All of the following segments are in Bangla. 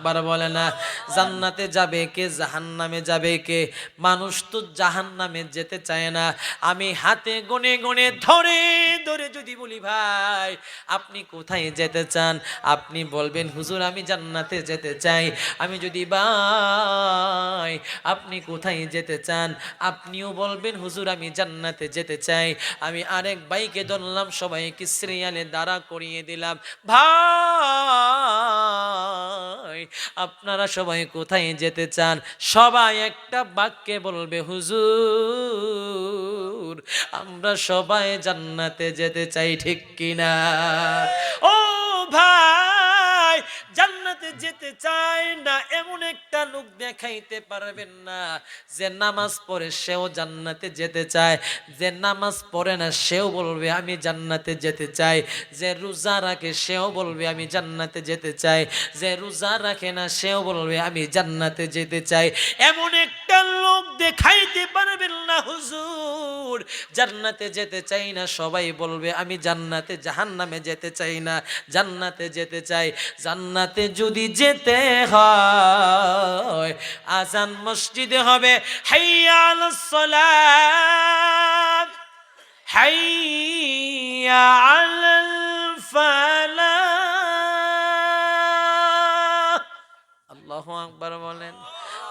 আকবার বলে না, জান্নাতে যাবে কে, জাহান্নামে যাবে কে? মানুষ তো জাহান্নামে যেতে চায় না। আমি হাতে গনে গনে ধরে ধরে যদি বলি, ভাই, আপনি কোথায় যেতে চান? আপনি বলবেন, হুজুর, আমি জান্নাতে যেতে চাই। আমি যদি ভাই, আপনি কোথায় যেতে চান? আপনিও বলবেন, হুজুর, আমি জান্নাতে যেতে চাই। আমি আরেক বাইকে ধরলাম, সবাইকে সিরিয়ালে দাঁড়া করিয়ে দিলাম। ভাই আপনারা সবাই কোথায় যেতে চান? সবাই একটা বাক্যে বলবে, হুজুর, আমরা সবাই জান্নাতে যেতে চাই ঠিক কিনা? ও ভাই! জান্নাতে যেতে চায় না, এমন একটা লোক দেখাইতে পারবেন না। যে নামাজ পড়ে সেও জান্নাতে যেতে চায়, যে নামাজ পড়ে না সেও বলবে, আমি জান্নাতে যেতে চাই। যে রোজা রাখে সেও বলবে, আমি জান্নাতে যেতে চাই। যে রোজা রাখে না সেও বলবে, আমি জান্নাতে যেতে চাই। এমন একটা লোক দেখাইতে পারবেন না হুজুর। জান্নাতে যেতে চাই না, সবাই বলবে, আমি জান্নাতে, জাহান্নামে যেতে চাই না, জান্নাতে যেতে চাই। জান্নাতে যদি যেতে হয়, আজান মসজিদে হবে, হাইয়া আলাস সালাত, হাইয়া আলাল ফালাহ। আল্লাহু আকবার বলেন।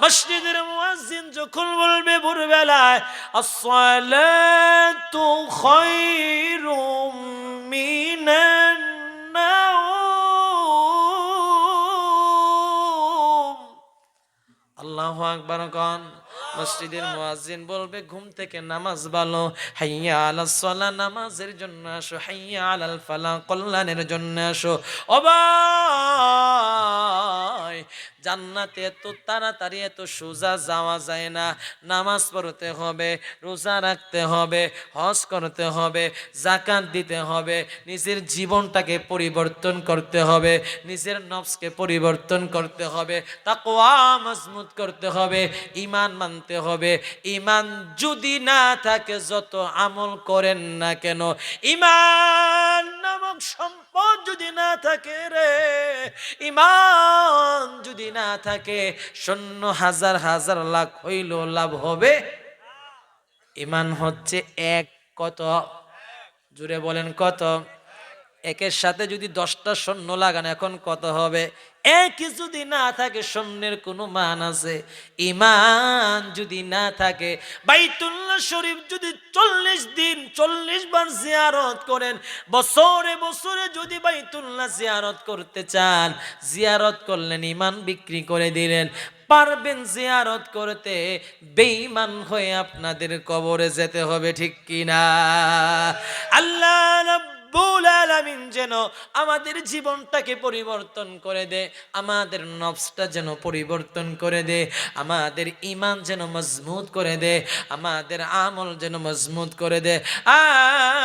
মসজিদের মুয়াজ্জিন যখন বলবে ভোরবেলায়, আসসালাতু খায়রুম মিনান আল্লাহু আকবার কন। মসজিদের মুয়াজ্জিন বলবে, ঘুম থেকে নামাজ ভালো হাইয়া আলাস সালাহ, নামাজের জন্য আসো, হাইয়া আলাল ফালাহ, কল্যাণের জন্য আসো। ও ভাই জান্নাতে এত তাড়াতাড়ি এত সোজা যাওয়া যায় না। নামাজ পড়তে হবে, রোজা রাখতে হবে, হজ করতে হবে, জাকাত দিতে হবে, নিজের জীবনটাকে পরিবর্তন করতে হবে, নিজের নফসকে পরিবর্তন করতে হবে, তাকওয়া মজবুত করতে হবে ইমান মানতে হবে। ইমান যদি না থাকে, যত আমল করেন না কেন ইমান নামক সম্পদ যদি না থাকে রে ইমান যদি না থাকে, শূন্য হাজার হাজার লাখ হইল লাভ হবে। ইমান হচ্ছে এক কত? জুড়ে বলেন কত? একের সাথে যদি দশটা শূন্য লাগান, এখন কত হবে? এক যদি না থাকে শূন্যের কোনো মান আছে? ইমান যদি না থাকে, বাইতুল্লাহ শরীফ যদি চল্লিশ দিন, চল্লিশ বার জিয়ারত করেন, বছরে বছরে যদি বাইতুল্লাহ জিয়ারত করতে চান, জিয়ারত করলেন ইমান বিক্রি করে দিলেন, পারবেন জিয়ারত করতে, বেঈমান হয়ে আপনাদের কবরে যেতে হবে, ঠিক কিনা? আল্লাহ রব্বুল আলামিন যেন আমাদের জীবনটাকে পরিবর্তন করে দে, আমাদের নফসটা যেন পরিবর্তন করে দে, আমাদের ইমান যেন মজবুত করে দে, আমাদের আমল যেন মজবুত করে দে।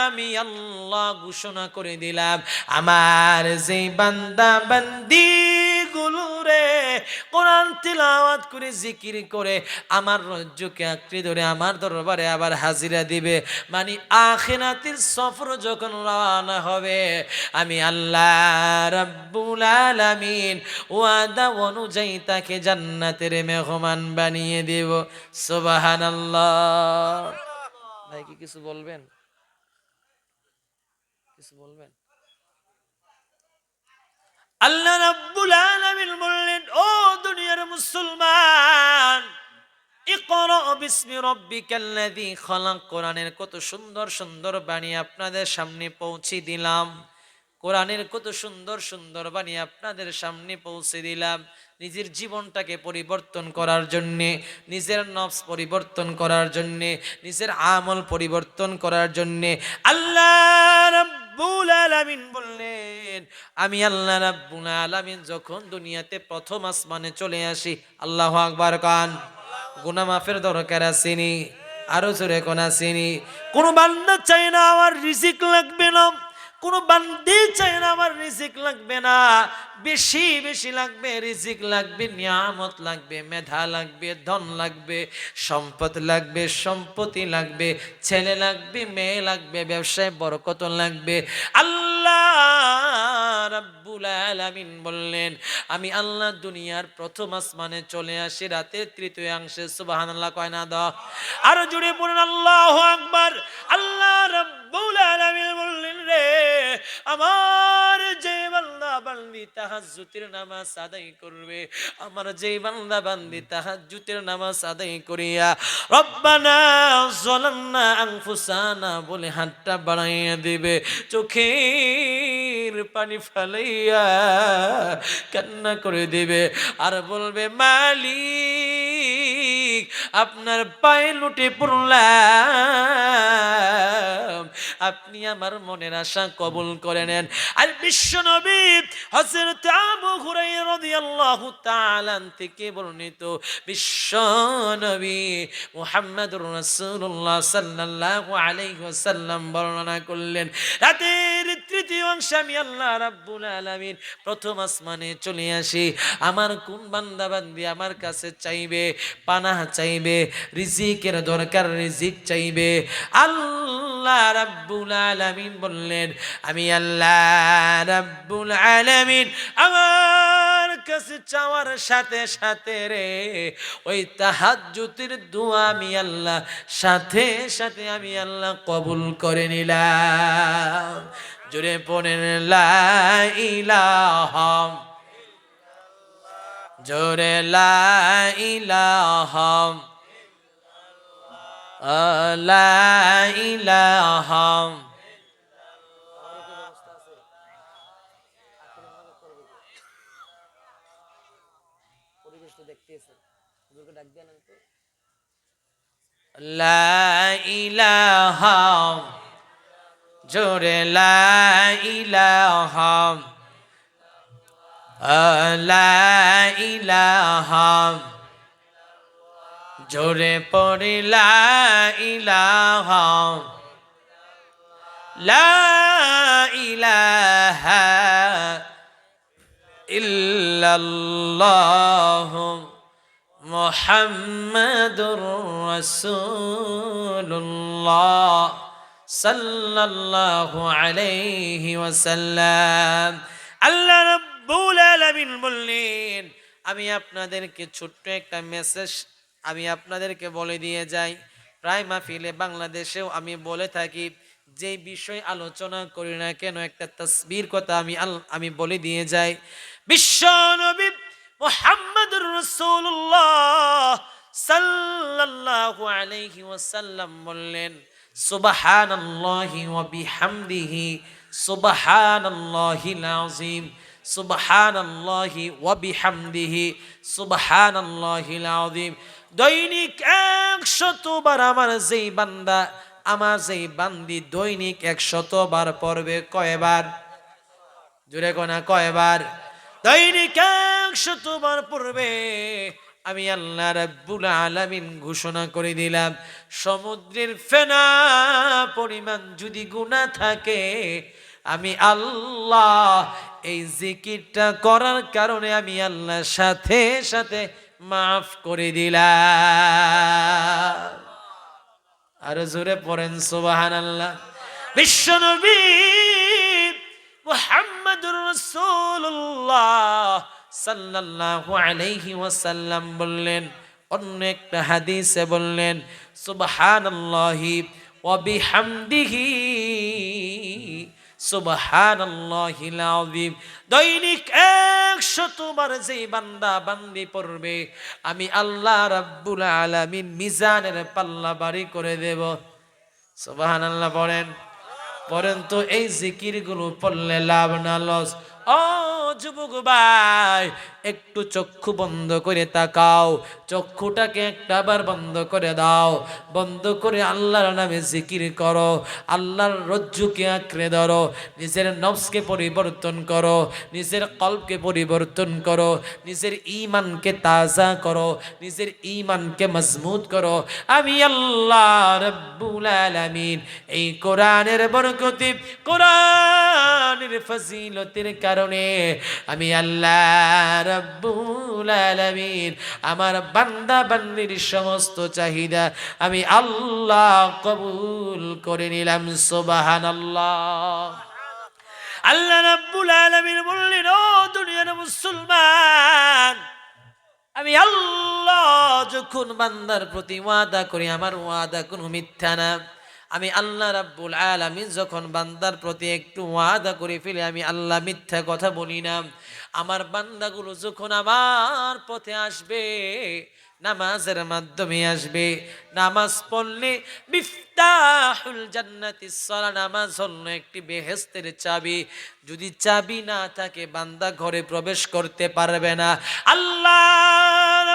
আমি আল্লাহ ঘোষণা করে দিলাম, আমার যে বান্দা বান্দি কোরআন তিলাওয়াত করে, জিকির করে, আমার রজ্জুকে আঁকড়ে ধরে আমার দরবারে আবার হাজিরা দিবে। মানে আখিরাতের সফর যখন রওনা হবে, আমি আল্লাহ রাব্বুল আলামিন ওয়াদা অনুযায়ী তাকে জান্নাতের মেহমান বানিয়ে দেব। সুবহানাল্লাহ। ভাই, কি কিছু বলবেন? কিছু বলবেন? আল্লাহ রাব্বুল আলামিন বললেন, ও দুনিয়ার মুসলমান কোরআনের কত সুন্দর সুন্দর বাণী আপনাদের সামনে পৌঁছে দিলাম। কোরআনের কত সুন্দর সুন্দর বাণী আপনাদের সামনে পৌঁছে দিলাম। নিজের জীবনটাকে পরিবর্তন করার জন্যে, নিজের নফস পরিবর্তন করার জন্যে, নিজের আমল পরিবর্তন করার জন্যে আল্লাহ রাব্বুল আলামিন বললেন আমি আল্লাহ রাব্বুল আলামিন যখন দুনিয়াতে প্রথম আসমানে চলে আসি, আল্লাহু আকবার কান গুনাহ মাফের দরকার আসেনি, আরও জোরে কোন আসেনি। কোনো বান্দা চাই না আমার রিজিক লাগবে না, কোনো বান্দি চাই না আমার রিজিক লাগবে না বেশি বেশি লাগবে, রিজিক লাগবে, নিয়ামত লাগবে, মেধা লাগবে, ধন লাগবে, সম্পদ লাগবে, সম্পত্তি লাগবে, ছেলে লাগবে, মেয়ে লাগবে, ব্যবসায় বরকত লাগবে। আল্লাহ রাব্বুল বললেন, আমি আল্লাহ দুনিয়ার প্রথম আসমানে চলে আসি, রাতের তৃতীয়াংশে সুবহানাল্লাহ কয় না দাও। আর জুড়ে পড়েন আল্লাহু আকবার। আল্লাহ রাব্বুল আলামিন বললেন রে, আমার যে বান্দা করবে। আমার করিয়া আনফুসানা বলে হাতটা বাড়াইয়া দিবে। চোখের পানি ফেলাইয়া কান্না করে দিবে। আর বলবে, মালিক, আপনার পায়ে লুটে পড়লাম। আপনি আমার মনের আশা কবুল করে নেন। আর বিশ্ব নবী হযরত আবু হুরায়রা রাদিয়াল্লাহু তাআলা থেকে বর্ণিত বিশ্ব নবী মুহাম্মদুর রাসূলুল্লাহ সাল্লাল্লাহু আলাইহি ওয়াসাল্লাম বর্ণনা করলেন, রাতের তৃতীয় অংশে আমি আল্লাহ রাব্বুল আলামিন প্রথম আসমানে চলে আসি। আমার কোন বান্দা বান্দি আমার কাছে চাইবে? পানাহ চাইবে? রিজিকের দরকার, রিজিক চাইবে? আল্লাহ রাব্বুল আলামিন বললেন, আমি আল্লাহ রাব্বুল আলামিন আমার কাছে চাওয়ার সাথে সাথে রে, ওই তাহাজ্জুদের দোয়া আমি আল্লাহ, সাথে সাথে আমি আল্লাহ কবুল করে নিলাম। জোরে পড়েন লা ইলাহা জোরে, লা ইলাহা লা ইলাহা লা ইলাহা জোরে লা ইলাহা লা ইলাহা জোরে পড়ে, লা ইলাহা লা ইলাহা ইল্লাল্লাহ মুহাম্মাদুর রাসূলুল্লাহ সাল্লাল্লাহু আলাইহি ওয়াসাল্লাম। আল্লাহ রাব্বুল আলামিন বললেন, আমি আপনাদেরকে ছোট্ট একটা মেসেজ আমি আপনাদেরকে বলে দিয়ে যাই। প্রায় মাহফিলে বাংলাদেশেও আমি বলে থাকি যে বিষয় আলোচনা করি না কেন, একটা তসবির কথা আমি আমি বলে দিয়ে যাই। বিশ্ব নবী মোহাম্মদুর রাসূলুল্লাহ সাল্লাল্লাহু আলাইহি ওয়াসাল্লাম বললেন, সুবহানাল্লাহি ওয়া বিহামদিহি, সুবহানাল্লাহিল আযীম। সুবহানাল্লাহি ওয়া বিহামদিহি সুবহানাল্লাহিল আযীম। দৈনিক একশতবার আমার যেই বান্দা, আমার যেই বান্দি দৈনিক একশতবার পড়বে কয়বার? জুড়ে কোনা, কয়বার? দৈনিক একশতবার পড়বে। আমি আল্লাহ রাব্বুল আলামিন ঘোষণা করে দিলাম, সমুদ্রের ফেনা পরিমাণ যদি গুণা থাকে, আমি আল্লাহ এই জিকিরটা করার কারণে আমি আল্লাহর সাথে সাথে মাফ করে দিলাম। আর জোরে পড়েন সুবাহান আল্লাহ বিশ্বনবী মুহাম্মদুর রাসূলুল্লাহ সাল্লাল্লাহু আলাইহি ওয়াসাল্লাম বললেন, অন্য একটা হাদিসে বললেন, সুবহানাল্লাহি ওয়া বিহামদিহি সুবহানাল্লাহিল আযীম। দৈনিক একশতবার যে বান্দা বান্দি পড়বে, আমি আল্লাহ রাব্বুল আলামিন মিজানের পাল্লা বাড়ি করে দেব। সুবহানাল্লাহ বলেন পরেন তো এই জিকিরগুলো পড়লে লাভ না, লস। ও যুবক ভাই, একটু চক্ষু বন্ধ করে তাকাও। চক্ষুটাকে একটাবার বন্ধ করে দাও। বন্ধ করে আল্লাহর নামে জিকির করো। আল্লাহর রজ্জুকে আঁকড়ে ধরো। নিজের নফসকে পরিবর্তন করো। নিজের কল্পকে পরিবর্তন করো। নিজের ইমানকে তাজা করো। নিজের ইমানকে মজবুত করো। আমি আল্লাহ রব্বুল আলামিন। এই কোরআনের বরকতে কোরআনের ফজিলতের কারণে আমি আল্লাহ রব্বুল আলামিন আমার বান্দা বান্দির সমস্ত চাহিদা আমি আল্লাহ কবুল করে নিলাম, সুবহানাল্লাহ। আল্লাহ রাব্বুল আলামিন বললেন, ও দুনিয়ার মুসলমান, আমি আল্লাহ যখন বান্দার প্রতি ওয়াদা করি, আমার ওয়াদা কোনো মিথ্যা না। আমি আল্লাহ রাব্বুল আলামিন যখন বান্দার প্রতি একটু ওয়াদা করে ফেলে, আমি আল্লাহ মিথ্যা কথা বলি না। আমার বান্দাগুলো যখন আমার পথে আসবে, নামাজের মাধ্যমে আসবে, নামাজ পড়লে বিফতাহুল জান্নাতি সলা নামাজ হলো একটি বেহেস্তের চাবি। যদি চাবি না থাকে, বান্দা ঘরে প্রবেশ করতে পারবে না। আল্লাহ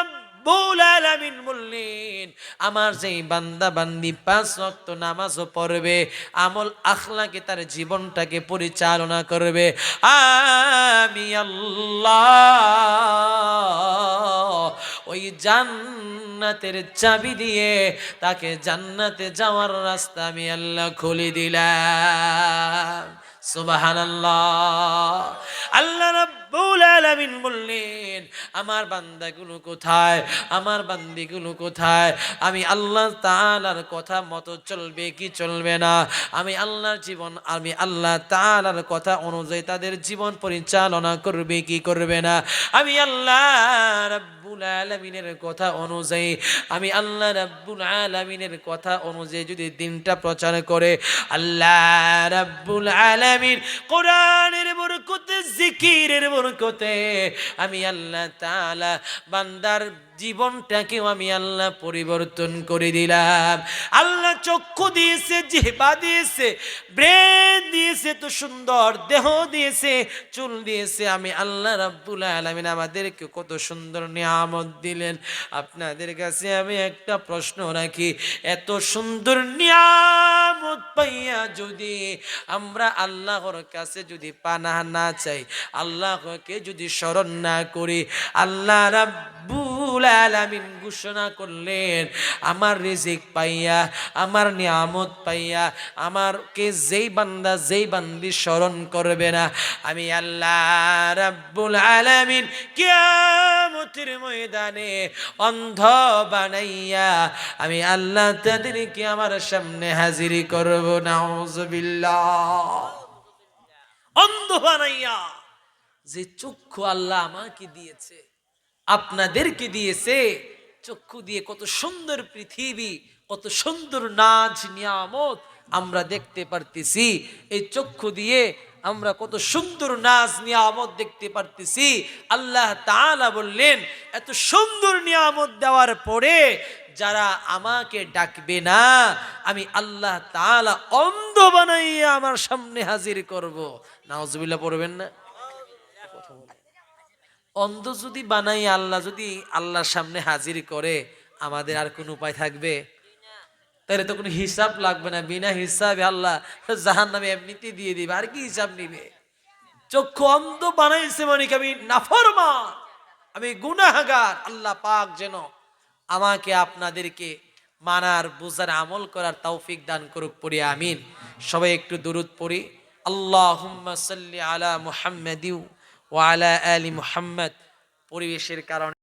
বললেন, আমার যেই বান্দা বান্দি পাঁচ ওয়াক্ত নামাজও পড়বে, আমল আখলাকে তার জীবনটাকে পরিচালনা করবে। আমি আল্লাহ ওই জান্নাতের চাবি দিয়ে তাকে জান্নাতে যাওয়ার রাস্তা আমি আল্লাহ খুলে দিলাম। সুবহানাল্লাহ। আল্লাহ আলামিন বললেন আমার বান্দাগুলো কোথায়? আমার বান্দিগুলো কোথায়? আমি আল্লাহ তালার কথা মতো চলবে কি চলবে না? আমি আল্লাহর জীবন, আমি আল্লাহ তালার কথা অনুযায়ী তাদের জীবন পরিচালনা করবে কি করবে না? আমি আল্লাহ রাব্বুল আলামিনের কথা অনুযায়ী, আমি আল্লাহ রাব্বুল আলামিনের কথা অনুযায়ী যদি দিনটা প্রচার করে, আল্লাহ রাব্বুল আলামিন কোরআনের বরকতে, জিকিরের বরকতে আমি আল্লাহ তাআলা বান্দার জীবনটাকেও আমি আল্লাহ পরিবর্তন করে দিলাম। আল্লাহ চক্ষু দিয়েছে, জিহ্বা দিয়েছে, ব্রেন দিয়েছে, তো সুন্দর দেহ দিয়েছে, চুল দিয়েছে। আমি আল্লাহ রাব্বুল আলামিন আমাদেরকে কত সুন্দর নিয়ামত দিলেন। আপনাদের কাছে আমি একটা প্রশ্ন রাখি, এত সুন্দর নিয়ামত পাইয়া যদি আমরা আল্লাহর কাছে যদি পানা না চাই, আল্লাহকে যদি স্মরণ না করি, আল্লাহ রাব্বুল আলামিন ঘোষণা করলেন, আমার রিজিক পাইয়া, আমার নিয়ামত পাইয়া, আমারকে যেই বান্দা যেই বান্দি স্মরণ করবে না, আমি আল্লাহ রাব্বুল আলামিন কিয়ামতের ময়দানে অন্ধ বানাইয়া, আমি আল্লাহ তাদেরকে আমার সামনে হাজির করব নাউজুবিল্লাহ অন্ধ বানাইয়া, যে চক্ষু আল্লাহ আমাকে দিয়েছে আপনাদেরকে দিয়েছে। চক্ষু দিয়ে কত সুন্দর পৃথিবী, কত সুন্দর নাচ নিয়ামত আমরা দেখতে পারতেছি। এই চক্ষু দিয়ে আমরা কত সুন্দর নাচ নিয়ামত দেখতে পারতেছি। আল্লাহ তাআলা বললেন, এত সুন্দর নিয়ামত দেওয়ার পরে যারা আমাকে ডাকবে না, আমি আল্লাহ তাআলা অন্ধ বানাইয়া আমার সামনে হাজির করব। নাউজুবিল্লাহ, পড়বেন না? অন্ধ যদি বানাই, আল্লাহ যদি আল্লাহর সামনে হাজির করে, আমাদের আর কোনো উপায় থাকবে? তাহলে তো কোনো হিসাব লাগবে না। বিনা হিসাবে আল্লাহ জাহান নামে এমনিতে দিয়ে দিবে। আর কি হিসাব নিবে? চক্ষু অন্ধ বানাইছে মানে আমি নাফরমা আমি গুনাহাগার। আল্লাহ পাক যেন আমাকে, আপনাদেরকে মানার, বুঝার, আমল করার তৌফিক দান করুক পড়ি, আমিন। সবাই একটু দূরত পড়ি। আল্লাহ সাল্লি আলা মুহাম্মাদিউ ওয়ালা আলী মুহাম্মদ। পরিবেশের কারণে